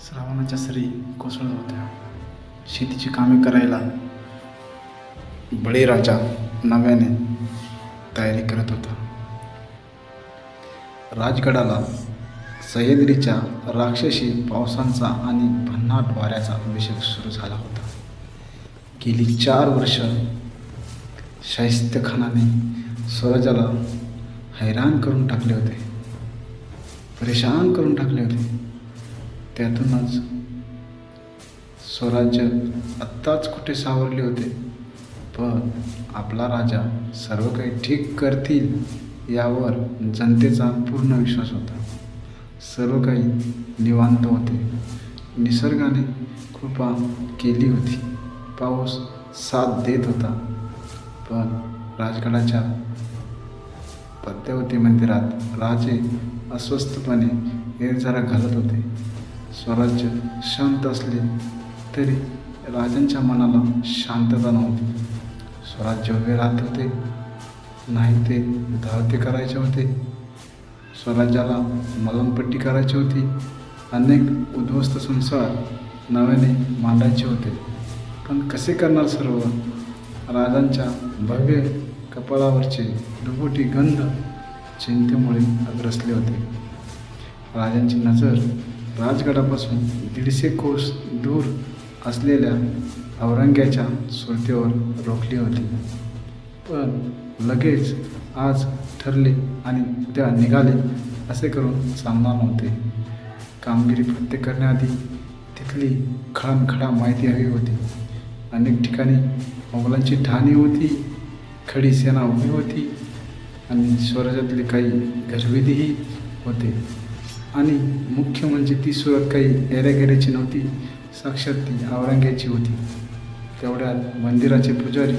श्रावणाच्या सरी कोसळत होत्या. शेतीची कामे करायला बळीराजा नव्याने तयारी करत होता. राजगडाला सह्याद्रीच्या राक्षसी पावसांचा आणि भन्नाट वाऱ्याचा अभिषेक सुरू झाला होता. गेली चार वर्ष शाहिस्ते खानाने स्वराज्याला हैराण करून टाकले होते. परेशान करून टाकले होते. त्यातूनच स्वराज्य आत्ताच कुठे सावरले होते. पण आपला राजा सर्व काही ठीक करतील यावर जनतेचा पूर्ण विश्वास होता. सर्व काही निवांत होते. निसर्गाने कृपा केली होती. पाऊस साथ देत होता. पण राजगडाच्या पद्मावती मंदिरात राजे अस्वस्थपणे एरझारा घालत होते. स्वराज्य शांत असले तरी राजांच्या मनाला शांतता नव्हती. स्वराज्य उभे राहत होते. नाही ते धावते करायचे होते. स्वराज्याला मलमपट्टी करायची होती. अनेक उद्ध्वस्त संसार नव्याने मांडायचे होते. पण कसे करणार सर्व? राजांच्या भव्य कपाळावरचे दुबोटी गंध चिंतेमुळे अग्रसले होते. राजांची नजर राजगडापासून दीडशे कोस दूर असलेल्या औरंग्याच्या सुरतेवर रोखली होती. पण लगेच आज ठरले आणि उद्या निघाले असे करून सामना नव्हते. कामगिरी फत्ते करण्याआधी तिथली खळानखळा माहिती हवी होती. अनेक ठिकाणी मोगलांची ठाणी होती खडी सेना उभी होती आणि स्वराज्यातले काही घरवेदीही होते. आणि मुख्य म्हणजे ती सुरत काही येऱ्यागेऱ्याची नव्हती. साक्षात ती औरंग्याची होती. तेवढ्यात मंदिराचे पुजारी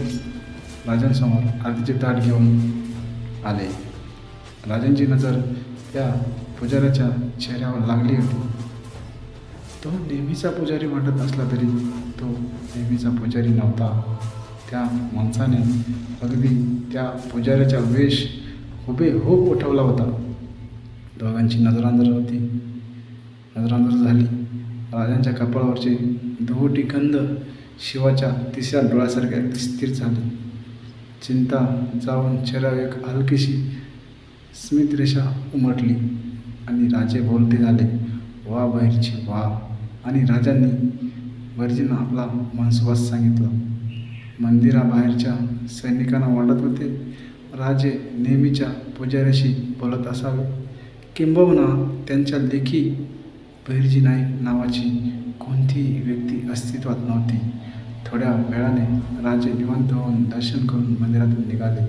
राजांसमोर आरतीचे ताट घेऊन आले. राजांची नजर त्या पुजाऱ्याच्या चेहऱ्यावर लागली होती. तो नेहमीचा पुजारी वाटत असला तरी तो नेहमीचा पुजारी नव्हता. त्या माणसाने अगदी त्या पुजाऱ्याचा वेश हुबेहूब उठवला होता. दोघांची नजरांजर होती. नजरांजर झाली. राजांच्या कपाळावरचे दुहोटी गंध शिवाच्या तिसऱ्या डोळ्यासारख्या स्थिर झाले. चिंता जाऊन चेहऱ्यावर एक हलकीशी स्मितरेषा उमटली आणि राजे बोलते झाले वा बाहेरची वा. आणि राजांनी वर्जींना आपला मनसुवास सांगितला. मंदिराबाहेरच्या सैनिकांना वाटत होते राजे नेहमीच्या पुजाऱ्याशी बोलत असावे. किंबहुना त्यांच्या लेखी बहिर्जी नाईक नावाची कोणतीही व्यक्ती अस्तित्वात नव्हती. थोड्या वेळाने राजे निवांत होऊन दर्शन करून मंदिरातून निघाले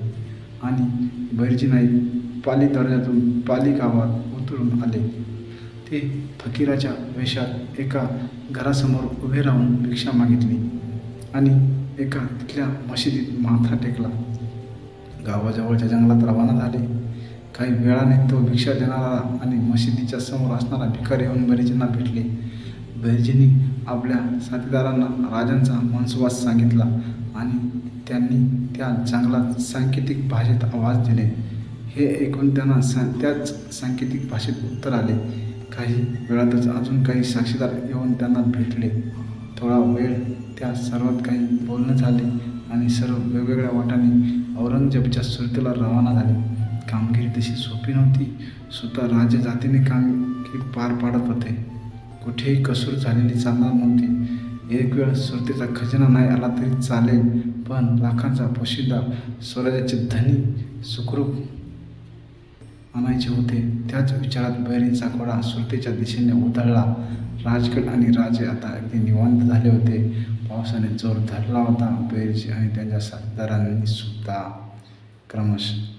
आणि बहिर्जी नाईक पाली दर्जातून पाली गावात उतरून आले. ते फकीराच्या वेशात एका घरासमोर उभे राहून भिक्षा मागितली आणि एका तिथल्या मशिदीत माथा टेकला. गावाजवळच्या जंगलात रवाना झाले. काही वेळाने तो भिक्षा देणारा आणि मशिदीच्या समोर असणारा भिकारी येऊन बहिर्जींना भेटले. बहिर्जींनी आपल्या साथीदारांना राजांचा मनसुवास सांगितला आणि त्यांनी त्या जंगलात सांकेतिक भाषेत आवाज दिले. हे ऐकून त्यांना सा त्याच सांकेतिक भाषेत उत्तर आले. काही वेळातच अजून काही साक्षीदार येऊन त्यांना भेटले. थोडा वेळ त्या सर्वात काही बोलणं झाले आणि सर्व वेगवेगळ्या वाटाने औरंगजेबच्या सुरतेला रवाना झाले. कामगिरी तशी सोपी नव्हती. स्वतः राजे जातीने कामगिरी पार पाडत होते. कुठेही कसूर झालेली चालणार नव्हती. एक वेळ सुरतेचा खजिना नाही आला तरी चालेल पण लाखांचा पोशिंदा स्वराज्याचे धनी सुखरूप आणायचे होते. त्याच विचारात बहिणीचा घोडा सुरतेच्या दिशेने उधळला. राजगड आणि राजे आता अगदी निवांत झाले होते. पावसाने जोर धरला होता बहिरीजी आणि त्यांच्या साथीदारांनी सुद्धा क्रमश